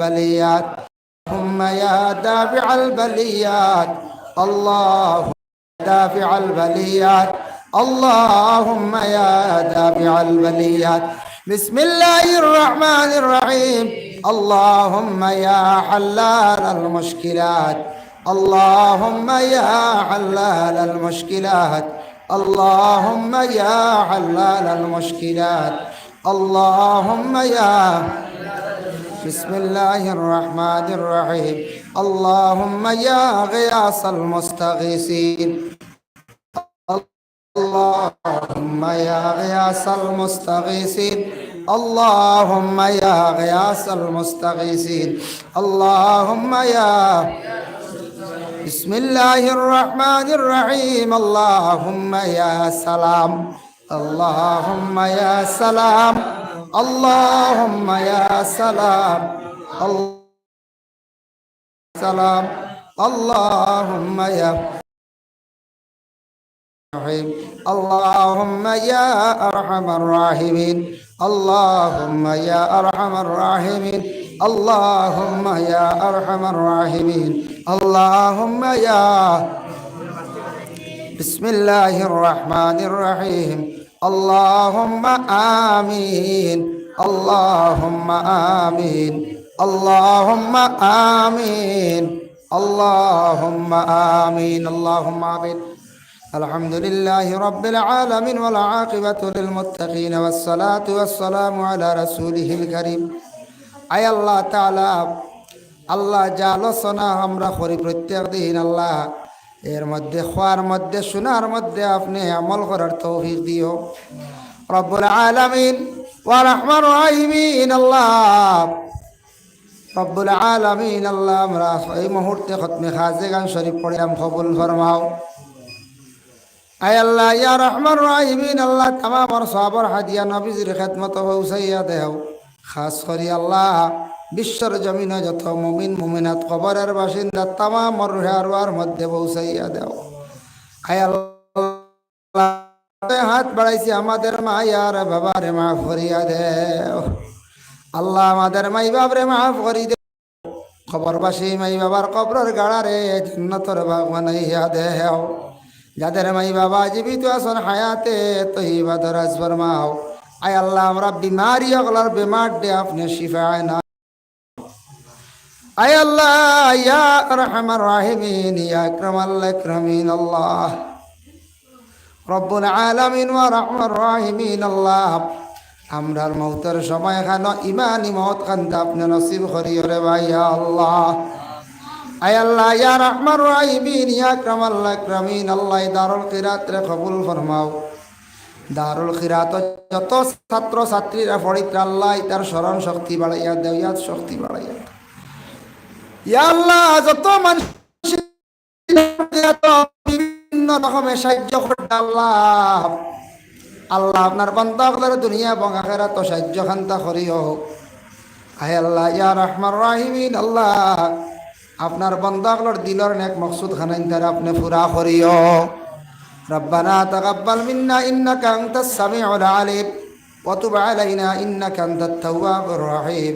البليات. اللهم يا دافع البليات. اللهم دافع البليات. اللهم يا دافع البليات. بسم الله الرحمن الرحيم. اللهم يا حلال المشكلات. اللهم يا حلال المشكلات. اللهم يا حلال المشكلات. اللهم يا بسم الله الرحمن الرحيم. اللهم يا غياث المستغيثين. اللهم يا غياث المستغيثين. اللهم يا غياث المستغيثين. اللهم يا بسم الله الرحمن الرحيم. اللهم يا سلام. اللهم يا سلام. اللهم يا سلام. سلام. اللهم يا الرحيم اللهم يا أرحم الراحمين. اللهم يا أرحم الراحمين. اللهم يا أرحم الراحمين. اللهم يا بسم الله الرحمن الرحيم. اللهم آمين اللهم آمين اللهم آمين اللهم آمين اللهم آمين الحمد لله رب العالمين والعاقبة للمتقين والصلاة والسلام على رسوله الكريم আয় আল্লাহ তাআলা আল্লাহ যা আলোচনা আমরা করি প্রত্যেক দিন আল্লাহ এর মধ্যে, খোয়ার মধ্যে, শোনার মধ্যে আপনি আমল করার তৌফিক দিও। রব্বুল আলামিন, ওয়া রহমান, আল্লাহ। রব্বুল আলামিন, আল্লাহ, আমরা এই মুহূর্তে খতমে খাজে গান শরীফ পড়িলাম, কবুল ফরমাও। আয় আল্লাহ, ইয়া রহমান রাহিমিন, আল্লাহ তামামর সাবর হাদিয়া নবীজির খেদমত পৌঁছাইয়া দেও। খাস করি আল্লাহ বিশ্বর জমিনে যত মমিন, মুমিনাত কবরের বাসিন্দা তামামর রুহার মধ্যে পৌঁছাইয়া দেও। আয় আল্লাহ, হাত বাড়াইছি আমাদের মায়ার বাবারে মাফ করিয়া দেও। আল্লাহ আমাদের মাই বাবরে মাফ করি দে খবরবাসী মাই বাবার কবরের গাড়ারে জান্নাতর বাগ বানাইয়া দেও। যাদের মাই বাবা জীবিত আছেন হায়াতে তৈবা দরাজ ফরমাও আয় আল্লাহ, আমরা বিমারি অগলার বেমার দে আপনি শিফায় না আয় আল্লাহ, ইয়া রহমান রাহিমিন, ইয়া আকরামাল আকরামিন, আল্লাহ। রব্বুল আলামিন ওয়া রহমান রাহিমিন, আল্লাহ। আমরার মৌতের সময় খান ইমানি মত খান আপনি নসিব করিও রে ভাই আল্লাহ। আয় আল্লাহ, ইয়া রহমান রাহিমিন, ইয়া আকরামাল আকরামিন, আল্লাহ দারুল কিরাত রে কবুল ফরমাও। দারুল খিরাত যত ছাত্র ছাত্রীরা পড়িত আল্লাহ, তার স্মরণ শক্তি বাড়াইয়া দেও, ইয়াদ শক্তি বাড়াইয়া ইয়া আল্লাহ যত মানুষ বিভিন্ন রকমের সাহায্য করতে আল্লাহ আল্লাহ আপনার বন্ধাগুলোর দুনিয়া এবং আখেরাত সাহায্য খান্তা করিও আয় আল্লাহ ইয়া রহমান রাহিমিন আল্লাহ আপনার বন্ধাগুলোর দিলর নেক মকসুদ খানাইন তারা আপনি পুরা করিও ربنا تقبل منا إنك أنت السميع العليم وتب علينا إنك أنت التواب الرحيم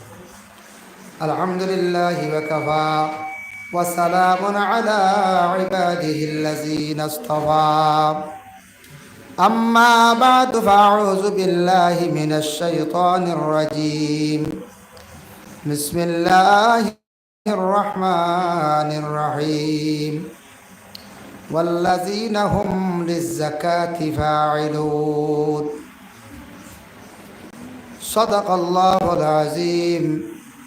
الحمد لله وكفى وسلام على عباده الذين اصطفى أما بعد فأعوذ بالله من الشيطان الرجيم بسم الله الرحمن الرحيم والذين هم للزكاة فاعلون صدق الله العظيم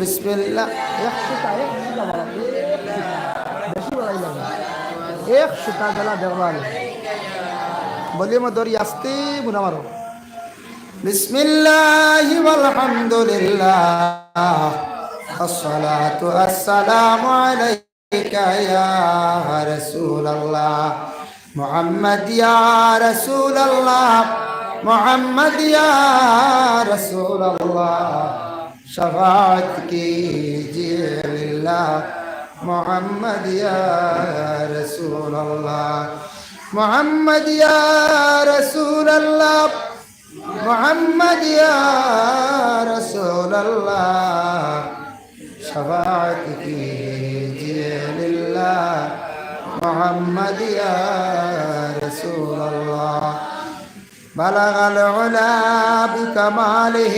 বিসমিল্লাহ। একশো টাকা বেশি বলাই যাবে একশো টাকা গেলা দেখবার বলি আমার দরি আসতে বুনা মারো। বিসমিল্লাহ আলহামদুলিল্লাহ আসসালাতু আসসালামু আলাইকা ইয়া রাসূলুল্লাহ। মুহাম্মদ ইয়া রাসূলুল্লাহ। الله محمد يا رسول الله شفاعتك कीजिए لله محمد يا رسول الله محمد يا رسول الله محمد يا رسول الله شفاعتك कीजिए لله محمد يا رسول الله بلغ العلا بكماله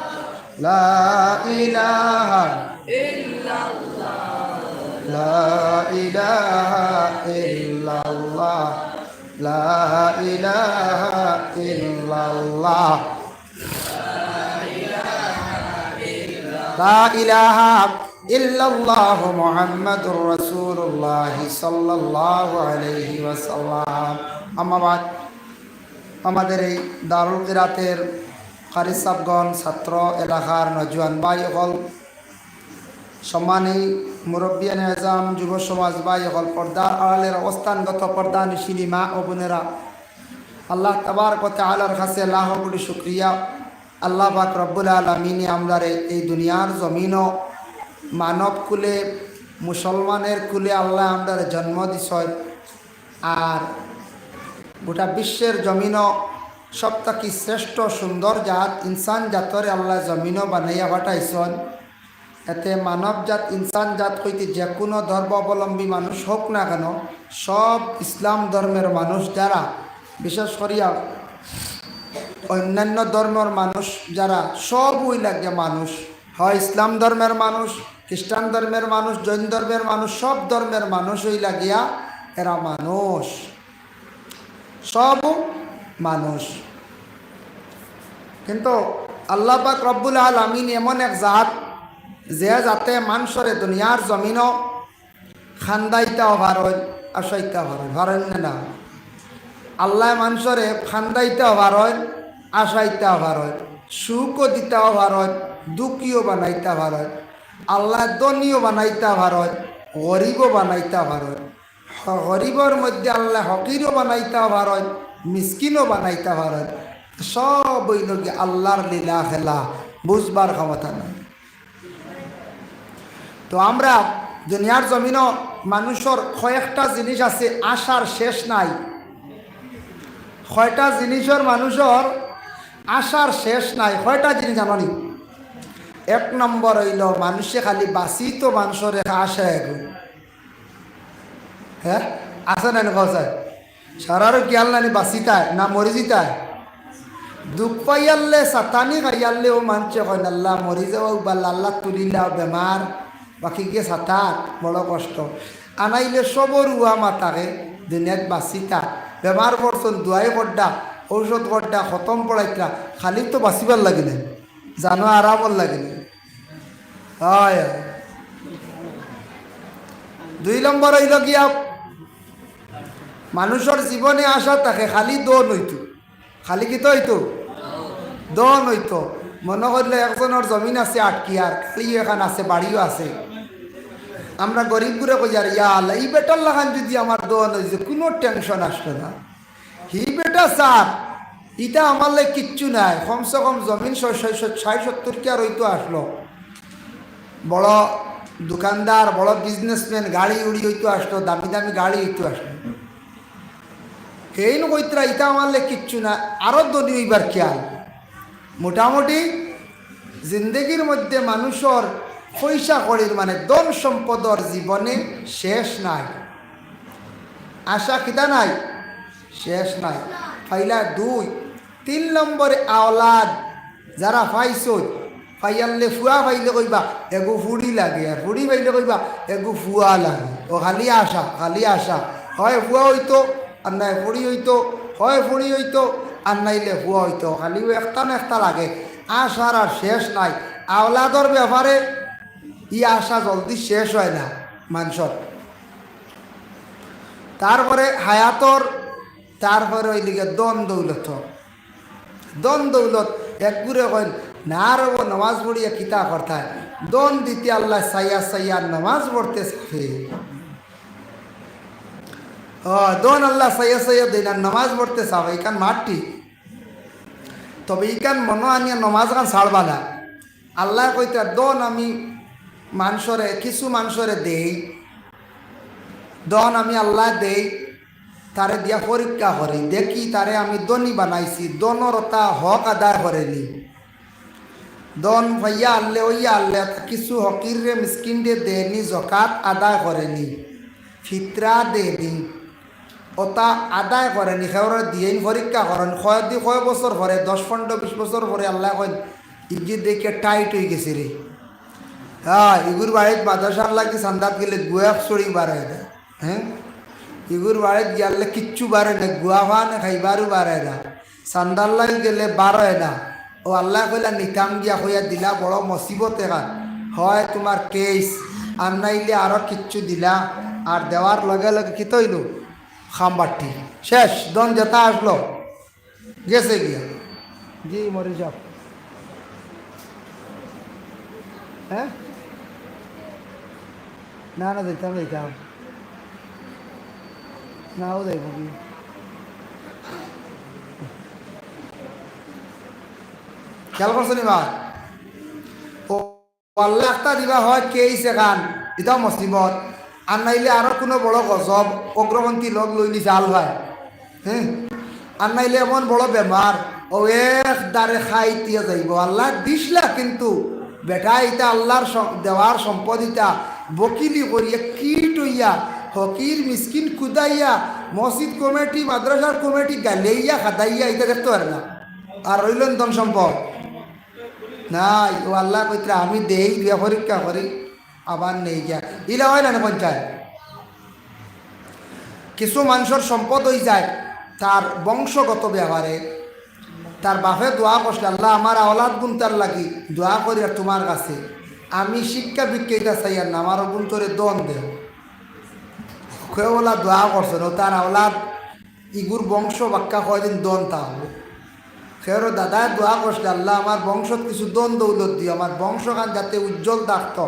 লা ইলাহা ইল্লাল্লাহ। লা ইলাহা ইল্লাল্লাহ। লা ইলাহা ইল্লাল্লাহ। লা ইলাহা ইল্লাল্লাহ মুহাম্মাদুর রাসূলুল্লাহ সাল্লাল্লাহু আলাইহি ওয়াসাল্লাম। আমাবাদ আমাদের এই দারুল কিরাতের কারি সাবগণ ছাত্র এলাকার নজওয়ান ভাই হল সম্মানী মুরব্বিয়ান এজাম যুব সমাজ ভাই হল পর্দার আড়ালের অবস্থানগত পর্দা নিশিনী মা ও বোনেরা। আল্লাহ তাবার কথা আলার কাছে লাহ কোটি শুক্রিয়া। আল্লাহ পাক রব্বুল আলমিনে আমরারে এই দুনিয়ার জমিনও মানব কুলে, মুসলমানের কুলে আল্লাহ আমরারে জন্ম দিছয়। আর গোটা বিশ্বের জমিনও সবথেকে শ্রেষ্ঠ সুন্দর জাত, ইনসান জাতরে আল্লাহ জমিনও বানাইয়া পাঠাইছন। এতে মানব জাত, ইনসান জাত হইতে যে কোনো ধর্ম অবলম্বী মানুষ হোক না কেন, সব ইসলাম ধর্মের মানুষ যারা, বিশেষ করিয়া অন্যান্য ধর্মের মানুষ যারা সব ওই লাগে মানুষ। হয় ইসলাম ধর্মের মানুষ, খ্রিস্টান ধর্মের মানুষ, জৈন ধর্মের মানুষ, সব ধর্মের মানুষ ওই লাগিয়া এরা মানুষ। সব মানুষ। কিন্তু আল্লাহ পাক রব্বুল আলমিন এমন এক জাত যে যাতে মানুষরে দুনিয়ার জমিনও খান্দাইতে ভারত আসাইতে ভারত ভারত না আল্লাহ মানুষরে খান্দাইতে ভারত আসাইতে ভারত সুখও দিতে ভারত দুঃখীও বানাইতে ভারত আল্লাহ দনীয় বানাইতে ভারত গরিবও বানাইতে ভারত গরিবর মধ্যে আল্লাহ হকিরও বানাইতা ভারত মিসকিনও বানাইতা ভারত সব ওই লোক আল্লাহর লীলা খেলা, বুঝবার ক্ষমতা নাই। তো আমরা দুনিয়ার জমিনও মানুষের কয়েকটা জিনিস আছে, আশার শেষ নাই। কয়টা জিনিসের মানুষের আশার শেষ নাই, কয়টা জিনিস জানি এক নম্বর হইল, মানুষে খালি বাঁচি তো মানুষের আশা এগো। হ্যাঁ? আছে না কথা সারারও কিয়াল নানি বাঁচিতায়, না মরি জিতায়। দুঃখ পাইয়ালে সাতানি খাইয়ালে ও মানছে কয় আল্লাহ মরি যাওয়া বা আল্লাহ তুলিলা বেমার বাকি গিয়ে সাতাত বড় কষ্ট। আনাইলে সবর উয়া মাতাকে দুনিয়াত বাঁচিতা। বেমার পড়ছন দুয়াই করডা ঔষধ করডা খতম পড়াইতা খালি তো বাঁচিবার লাগিলে জানো আরামর লাগিলে হয় হয়। দুই নম্বর হইল গিয়া মানুষের জীবনে আসা থাকে, খালি দন হইতো খালি কি তো হইতো দন হইতো মনে করলে একজনের জমিন আছে আটকিয়ার খালি এখান আছে বাড়িও আছে। আমরা গরিব কই আর, ইয়া আল্লাহ, এই বেটার লাগান যদি আমার দন হয়েছে কোনো টেনশন আসবে না। হি বেটা স্যার ইটা আমার লাই কিচ্ছু নাই। কমসে কম জমিন ষাট সত্তর কি আর হইতো আসলো? বড় দোকানদার, বড় বিজনেসম্যান গাড়ি উড়ি হইতো আসতো দামি দামি গাড়ি হইতো আসতো কেইন কইতরা ইটা মারলে কিচ্ছু না আরও দনি হইবার খেয়াল। মোটামুটি জিন্দগির মধ্যে মানুষের পয়সা কড়ির মানে দন সম্পদর জীবনে শেষ নাই। আশা কিতা নাই? শেষ নাই। ফাইলা দুই, তিন নম্বরে আওলাদ, যারা পাইছই ফাইয়ালে ফুয়া পাইলে কইবা, এগু ফুড়ি লাগে, আর ফুড়ি পাইলে কইবা, এগু ফুয়া লাগে। ও খালি আশা খালি আশা। হয় ফুয়া হইতো আর নাই ফুড়ি হইতো, হয় ফুড়ি হইতো আর নাইলে ফুয়া হইতো। খালি একটা না একটা লাগে। আশার আর শেষ নাই। আওলাদর ব্যাপারে ই আশা জলদি শেষ হয় না মানুষের তারপরে হায়াতর, তারপরে ওই দিকে দন দৌলত। দন দৌলত একগুরে কইন না রব নামাজ পড়িয়া কিতা করতায় দন দিতে আল্লাহ সাইয়া সাইয়া নামাজ পড়তে সাফে দন আল্লাহ সাইয়া দিন আর নামাজ পড়তে সাফে ইকান মাঠটি তবে ইকান মনো আনিয়া নমাজ গান ছাড়বা না। আল্লাহ কইতে দন আমি মানুষরে, কিছু মানুষরে দেই। দন আমি আল্লাহ দেই, তারে দিয়া পরীক্ষা করি, দেখি তারে আমি দনি বানাইছি দনর তা হক আদায় করেনি। দন ভাইয়া আল্লে, ওইয়া আল্লে, কিছু হকির মিসকিন রে দেনি জকাত আদায় করেনি, ফিতরা দেনি ওটা আদায় করেনি সেওরে দিয়েই পরীক্ষা করেন কয় দি কয় বছর পরে দশ পনেরো বিশ বছর পরে আল্লাহ কয় ইজি দেখে টাইট হয়ে গেছে রে হ্যাঁ ইগুর বাড়িত মাদ্রাসার লাগি সান্দাত গেলে গুয়া চড়ি বাড়ায় না হ্যাঁ ইগুর বাড়িত গেলে কিচ্ছু বাড়ে না গুয়া ভা না খাইবারও বাড়ে না সান্দার লাগি গেলে বাড়ে না ও আল্লাহ কইলা, নিতাম গিয়া হইয়া দিলা, বড় মসিবত এখান হয় তোমার কেস আর নাইলে আরও কিচ্ছু দিলা আর দেওয়ার লগে লগে কি তৈল খামবাটি শেষ দন যেতা আসলো। গেছে গিয়া। জি মরে যাও হ্যাঁ? না না দেখতাম দেখতাম না ও দেখব কি? খেয়াল করছ নি মা ও আল্লাহ একটা দিবা হয় কেইছে গান এটাও মসিবত আর নাইলে আরও কোনো বড় গজব অগ্রগন্থী লগ লই নিছে আল ভাই হ্যাঁ আর নাইলে এমন বড় বেমার ও এক দারে খাই দিয়ে যাইব। আল্লাহ দিসলা কিন্তু, বেটা ইটা আল্লাহর দেওয়ার সম্পদ ইটা বকিলি করিয়া কিট হইয়া হকির মিসকিন কুদাইয়া মসজিদ কমিটি মাদ্রাসার কমিটি গালেইয়া খাদাইয়া এটা দেখতে পারে না। আর রইলেন ধন সম্পদ। নাই, ও আল্লাহ কইতরা আমি দেই দিয়া পরীক্ষা করি আবার নেই যা ইলা হয় না না পঞ্চায়েত? কিছু মানুষের সম্পদ হয়ে যায়, তার বংশগত ব্যবহারে তার বাপে দোয়া করছে, আল্লাহ, আমার আওলাদ গুণ তার লাগি, দোয়া করি আর তোমার কাছে। আমি শিক্ষা বিক্ষিতা চাই আর না আমার গুণ তোরে দন দেও কেউলা দোয়া করছে ও তার আওলাদ ইগুর বংশ বাক্কা কয়দিন দন তা হব? সেও দাদা, দোয়া করছে, আল্লাহ, আমার বংশত কিছু দন দৌলত দিও, আমার বংশগান যাতে উজ্জ্বল থাকতো।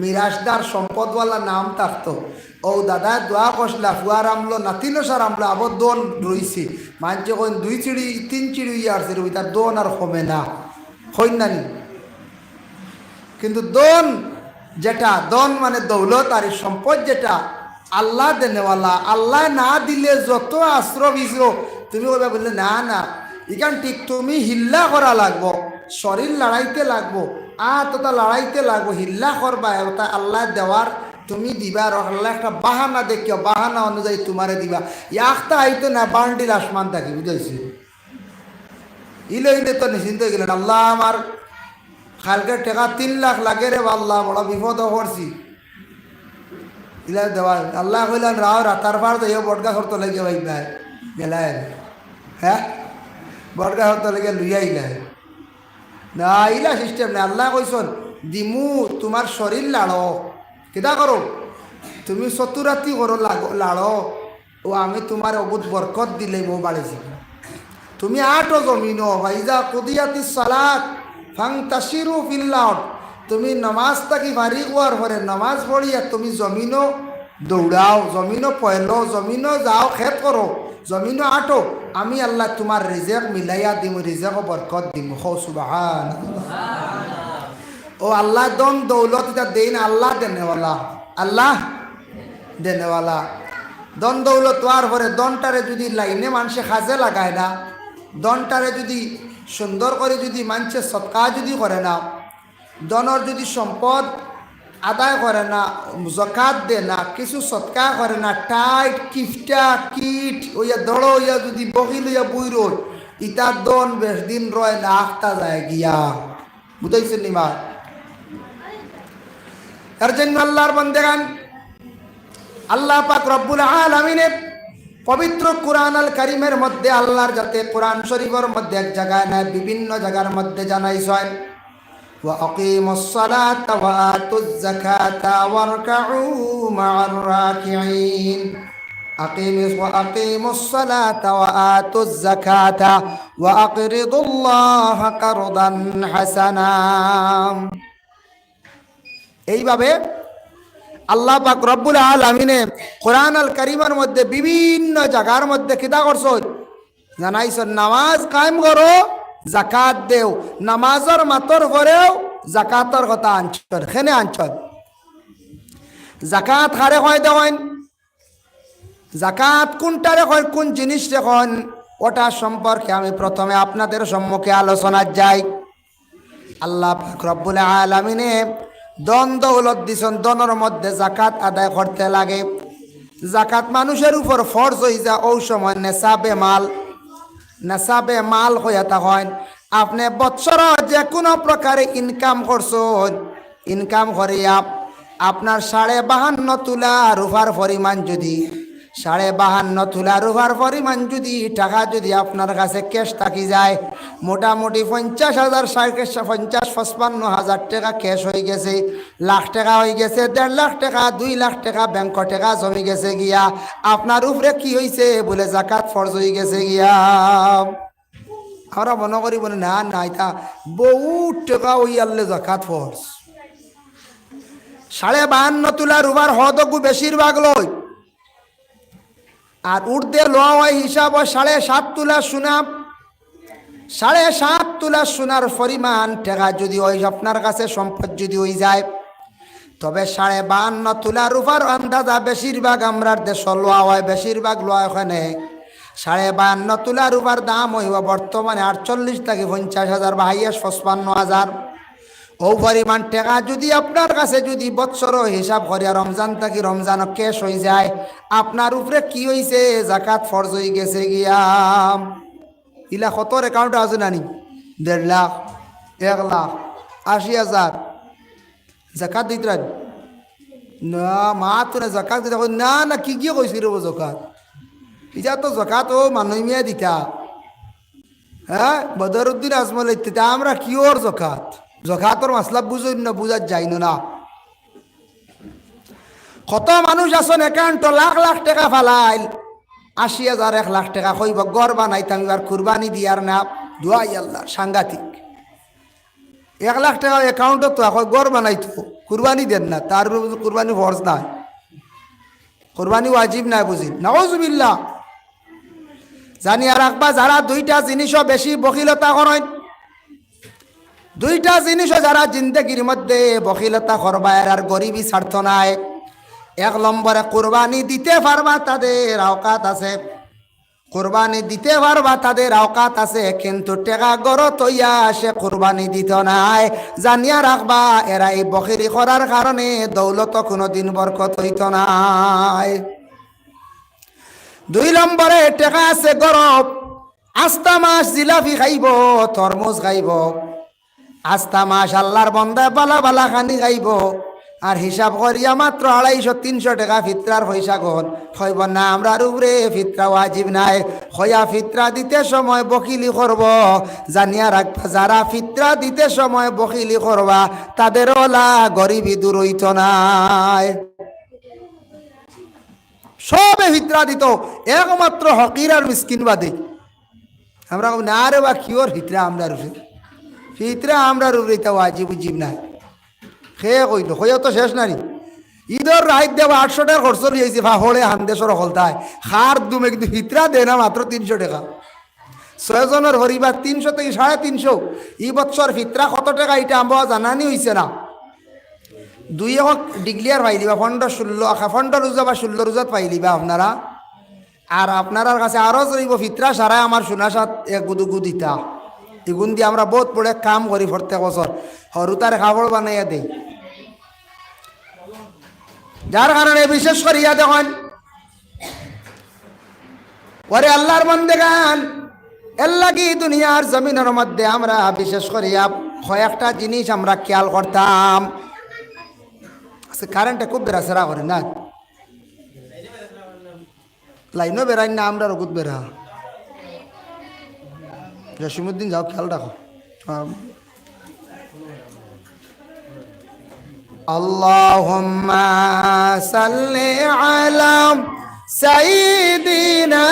মিরাজদার সম্পদওয়ালা নাম থাকতো ও দাদা, দোয়া করছিল ফুয়ার আমলো নাতিনো সার আমলো আবার দন রইছি। মানছে কইন দুই চিড়ি, তিন চিড়ি আসছে ওই তার দন আর কমে না। হইন নানি? কিন্তু দন যেটা, দন মানে দৌলত আর সম্পদ যেটা, আল্লাহ দেনেওয়ালা, আল্লাহ না দিলে যত আশ্র বিশ্র তুমি ওইভাবে বললে, না না এখান ঠিক তুমি হিল্লা করা লাগবো, শরীর লড়াইতে লাগবো আ তোতা লড়াইতে লাগবো, হিল্লা করবা, ওটা আল্লাহ দেওয়ার তুমি দিবা, আর আল্লাহ একটা বাহানা দেখিও, বাহানা অনুযায়ী তোমারে দিবা। ইয়াকটা আইতো না, বান্ডিল আসমান থাকি বুঝেছি ইলে ইলে তো নিশ্চিন্ত হয়ে গেলেন, আল্লাহ আমার কালকে টাকা তিন লাখ লাগে রে, আল্লাহ বড় বিপদ করছি ইলা দেওয়া, আল্লাহ কইলেন, রাও, রাতার পার তো বটগা হরতো লেগে ভাই গেলাই হ্যাঁ? বটগা হরতো লেগে লুইয়া ইলাই না, ইলা সিস্টেম নাই। আল্লাহ কইসন, দিমু, তোমার শরীর লাড়ো। কিতা করো? তুমি চতুরাতি করো লাড়ো। ও, আমি তোমার অবুত বরকত দিলে বউ বাড়িছি তুমি আটো জমিন ভাইজা কুদিয়াতি সালাত ফাং তাসিরু ফিল্লাউট তুমি নমাজ তাকি ভারি হওয়ার পরে নমাজ পড়িয়া তুমি জমিনও দৌড়াও জমিনও পয়লো জমিনও যাও, খেত করো। জমিনও আটো। আমি আল্লাহ তোমার রিজেক মিলাইয়া দিম রিজেক বরকত দিম। হো, সুবাহান। ও আল্লাহ দন দৌলত এটা দেন আল্লাহ দেনেওয়ালা আল্লাহ দেনেওয়ালা দন দৌলত হওয়ার পরে দনটারে যদি লাইনে মানুষে খাজে লাগায় না দনটারে যদি সুন্দর করে যদি মানুষে সৎকা যদি করে না দনর যদি সম্পদ আদায় করে না, জকাত দে না, কিছু সৎকা করে না, টাইট, কিফটা, কিট, ওইয়া দড় হইয়া যদি বহিল হইয়া বুই রোড ইতার দন বেশ দিন রয় না আখতা যায় গিয়া। বুঝাইছেন নিমা এর জন্য আল্লাহর বন্দেগান, আল্লাহ পাক রব্বুল আলমিনে পবিত্র কোরআন আল করিমের মধ্যে আল্লাহর যাতে কোরআন শরীফের মধ্যে এক জায়গায় নাই, বিভিন্ন জায়গার মধ্যে জানাইছেন। وأقيموا الصلاة وآتوا الزكاة واركعوا مع الراكعين أقيموا وأقيموا الصلاة وآتوا الزكاة وأقرضوا الله قرضا حسنا এইভাবে আল্লাহ পাক রব্বুল আলমিনে কোরআন আল করিমের মধ্যে বিভিন্ন জায়গার মধ্যে কিতা করছ জানাইছ নামাজ কায়েম করো জাকাত দেও। নামাজর মাতর পরেও জাকাতর কথা আনছর খেনে আনছর জাকাত হারে হয় দেখেন? জাকাত কোনটারে হয় কোন জিনিস দেখুন ওটা সম্পর্কে আমি প্রথমে আপনাদের সম্মুখে আলোচনার যাই। আল্লাহ রব্বুল আলমিনে দন দৌলত দিছন দনের মধ্যে জাকাত আদায় করতে লাগে। জাকাত মানুষের উপর ফরজ হয়ে যা ও সময় নেশাবে মাল। নেশাবে মাল হইয়া তখন আপনি বৎসর যে কোনো প্রকারে ইনকাম করছেন। ইনকাম করিয়া আপনার সাড়ে বাহান্ন তুলা রুফার পরিমাণ যদি সাড়ে বাহান্ন তুলা রুফার পরিমাণ যদি টাকা যদি আপনার কাছে ক্যাশ থাকি যায়, মোটামুটি পঞ্চাশ হাজার পঞ্চাশ, পঁচপান্ন হাজার টাকা ক্যাশ হয়ে গেছে, লাখ টাকা হয়ে গেছে, দেড় লাখ টাকা, দুই লাখ টাকা ব্যাংক টাকা জমি গেছে গিয়া, আপনার উপরে কি হয়েছে বলে জাকাত ফরজ হয়ে গেছে গিয়া। আমরা মনে করি বলে, না না, এটা বহুত টাকা ওই আনলে জাকাত ফরজ। সাড়ে বাহান্ন তুলা রুবার হদকু বেশিরভাগ লয় আর উর্দে লোয়া হয় হিসাব সাড়ে সাত তুলা সোনা সাড়ে সাত তুলা সোনার পরিমাণ টাকা যদি ওই আপনার কাছে সম্পদ যদি হয়ে যায়। তবে সাড়ে বাহান্ন তুলা রূপার আন্দাজা বেশিরভাগ আমরার দেশ লোয়া হয়, বেশিরভাগ লোয়া ওখানে সাড়ে বাহান্ন তুলা রূপার দাম হইব বর্তমানে আটচল্লিশ থেকে পঞ্চাশ হাজার বা হাইয়েস্ট পঁচপান্ন হাজার। ও পরিমাণ টাকা যদি আপনার কাছে যদি বৎসর হিসাব করিয়া রমজান থাকি রমজান কেশ হয়ে যায়, আপনার উপরে কি হয়েছে জাকাত ফরজ হয়ে গেছে গিয়া। ইলা কতর অ্যাকাউন্ট আছে নানি? দেড় লাখ, এক লাখ, আশি হাজার। জাকাত দিতে না মা তো না জাকাত দিতে না না, কি গিয়ে কইছি রে জকাত? ইটা তো জকাত ও মানুষ মিয়া দিতা। হ্যাঁ বদরুদ্দিন আজমল আমরা কি ওর জকাত? জকাতর মাসলা বুঝই না, বুঝার যাই না। কত মানুষ আছেন একাউন্ট লাখ লাখ টাকা ফালাইল, আশি হাজার, এক লাখ টাকা কইব গড় বানাইতাম, এবার কুরবানি দিয়ার না, দুয়াই আল্লাহ সাংঘাতিক। এক লাখ টাকা একাউন্টত তো এখন গড় বানাইতো, কুরবানি দেন না, তার কুরবানি ফরজ নাই। কুরবানি ওয়াজিব নাই বুঝি। নওয়াজুবিল্লা জানি আর রাখবা যারা দুইটা জিনিসও বেশি বকিলতা করেন দুইটা জিনিসও যারা জিন্দগির মধ্যে বকিলতা করবা আর গরিবী স্বার্থ নাই। এক নম্বরে কোরবানি দিতে পারবা, তাদের আওকাত আছে। কোরবানি দিতে পারবা, তাদের আওকাত আছে, কিন্তু টেকা গড় তৈয়া সে কোরবানি দিত নাই। জানিয়া রাখবা, এরা এই বকিরি করার কারণে দৌলত কোনোদিন বরকত হইত নাই। দুই নম্বরে টেকা আছে গরব। আস্তা মাস জিলাপি খাইব, তরমুজ খাইব। আস্তা মাস আল্লাহর বন্দায় বালা বালা খানি খাইব আর হিসাব করিয়া মাত্র আড়াইশো, তিনশো টাকা ফিত্রার পয়সা গন। হইব না, আমরা উপরে ফিত্রা ওয়াজিব নাই। হইয়া ফিত্রা দিতে সময় বকিলি করব। জানিয়া রাখবা, যারা ফিত্রা দিতে সময় বকিলি করবা, তাদের ওলা গরিবী দূর হইত নাই। সবে ফিত্রা দিত, একমাত্র হকির আর মিসকিন বাদে। আমরা না রে বা, কিওর ফিত্রা আমরা রূপে ফিত্রা আমরা রূপে তা ওয়াজিব উজিব নাই। খেয়ে কইল, হইয়া তো শেষ নারী। ঈদর রাইত দেব আটশো টাকা খরচ লিয়েছি ফাহলে হান্দেশর হলতায় খার দুমে কিন্তু ফিতরা দে না মাত্র তিনশো টাকা। ছয়জনের হরিবার তিনশো থেকে সাড়ে তিনশো। ই বছর ফিতরা কত টাকা এটা আমরা জানানি হয়েছে না। দুই এক ডিগ্লিয়ার পাই দিবা পনেরো ষোলো পনেরো রোজা বা ষোলো রোজাত পাই দিবা আপনারা। আর আপনার কাছে আরও চলিব ফিতরা সারাই আমার সোনাসাত এক গুদু গুদিতা এগুন দিয়ে আমরা বহুত বড় কাম করি প্রত্যেক বছর সরু তার খাবার বানাইয়া দেই যার কারণে বিশেষ করিয়া দেখেন ওরে আল্লাহর মন্দে গান এল্লা কি দুনিয়ার জমিনের মধ্যে আমরা বিশেষ করিয়া কয়েকটা জিনিস আমরা খেয়াল করতাম। আচ্ছা কারেন্টে খুব বেড়াচেরা করে না। লাইনও বেড়াই না আমরা রগুত বেড়া। জসিমুদ্দিন যাও খেয়াল রাখো আম। اللهم صل على سيدنا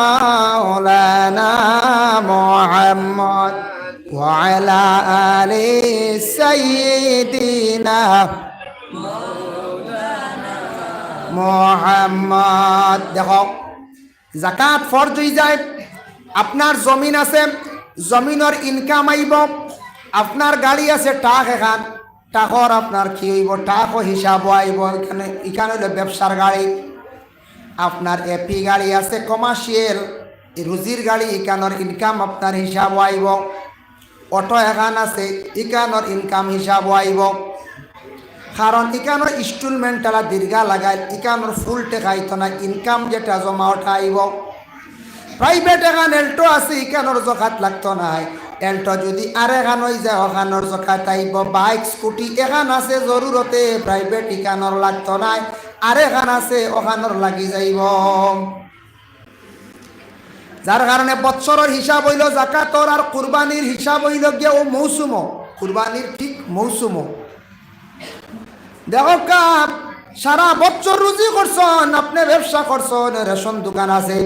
مولانا محمد وعلى آل سيدنا মোহাম্মদ দেখো জাকাত ফরজ হয়ে যায় আপনার জমিন আছে জমিনের ইনকাম আইব আপনার গাড়ি আছে টাক এখান টাকর আপনার কি হইব টাকও হিসাব আইব এখানে এখানে হইল ব্যবসার গাড়ি। আপনার এপি গাড়ি আছে কমার্শিয়াল রুজির গাড়ি ইকানোর ইনকাম আপনার হিসাব আইব অটো এখান আছে ইকানোর ইনকাম হিসাব আইব কারণ ইকানোর ইনস্টলমেন্টালা দীর্ঘা লাগাই ইকানোর ফুল টেকাইতো না ইনকাম যেটা জমা উঠাইব। প্রাইভেট এখান এল্টো আছে ইকানোর জখাত লাগতো নাই। এল্টো যদি আর এখান হয়ে যায় ওখানোর জখাত আইব বাইক, স্কুটি এখান আছে জরুরতে প্রাইভেট ইকানোর লাগতো নাই। আর এখান আছে ওখানোর লাগি যাইব। যার কারণে বৎসরের হিসাব হইল জাকাতর আর কুরবানির হিসাব হইল গিয়ে ও মৌসুম কুরবানির ঠিক মৌসুম দেখো কাপ, সারা বছর রুজি করছন, আপনি ব্যবসা করছন, রেশন দোকান আছে।